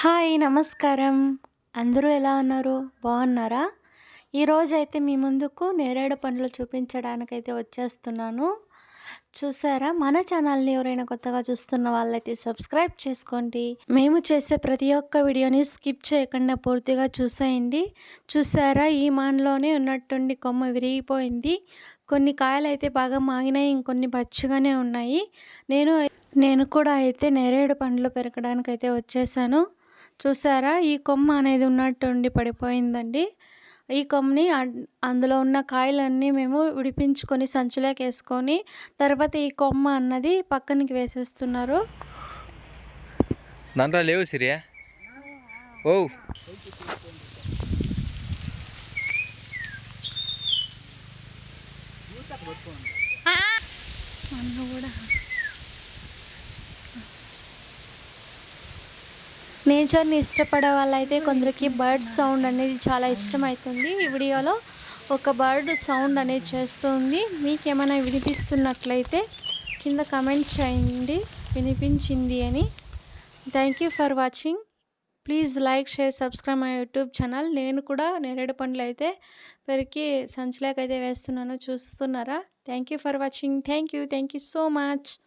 Hi నమస్కారం. అందరూ ఎలా ఉన్నారు? బాగున్నారా? ఈరోజైతే మీ ముందుకు నేరేడు పండ్లు చూపించడానికైతే వచ్చేస్తున్నాను. చూసారా? మన ఛానల్ని ఎవరైనా కొత్తగా చూస్తున్న వాళ్ళైతే సబ్స్క్రైబ్ చేసుకోండి. మేము చేసే ప్రతి ఒక్క వీడియోని స్కిప్ చేయకుండా పూర్తిగా చూసేయండి. చూసారా? ఈ మాన్లోనే ఉన్నట్టుండి కొమ్మ విరిగిపోయింది. కొన్ని కాయలు అయితే బాగా మాగినాయి ఇంకొన్ని పచ్చిగానే ఉన్నాయి. నేను నేను కూడా అయితే నేరేడు పండ్లు పెరగడానికి అయితే వచ్చేసాను. చూసారా? ఈ కొమ్మ అనేది ఉన్నట్టుండి పడిపోయిందండి. ఈ కొమ్మని అందులో ఉన్న కాయలన్నీ మేము విడిపించుకొని సంచులోకి వేసుకొని తర్వాత ఈ కొమ్మ అన్నది పక్కనికి వేసేస్తున్నారు. దాంట్లో లేవు సిరియా? ఓ! అన్న కూడా నేచర్ని ఇష్టపడే వాళ్ళైతే కొందరికి బర్డ్ సౌండ్ అనేది చాలా ఇష్టమవుతుంది ఈ వీడియోలో ఒక బర్డ్ సౌండ్ అనేది చేస్తుంది. మీకేమైనా వినిపిస్తున్నట్లయితే కింద కమెంట్ చేయండి. వినిపించింది అని. Thank you for watching. Please like share subscribe my YouTube channel. నేను కూడా నేరేడు పండ్లు అయితే పెరికి సంచిలోకి అయితే వేస్తున్నాను. చూస్తున్నారా? Thank you for watching. Thank you. Thank you so much.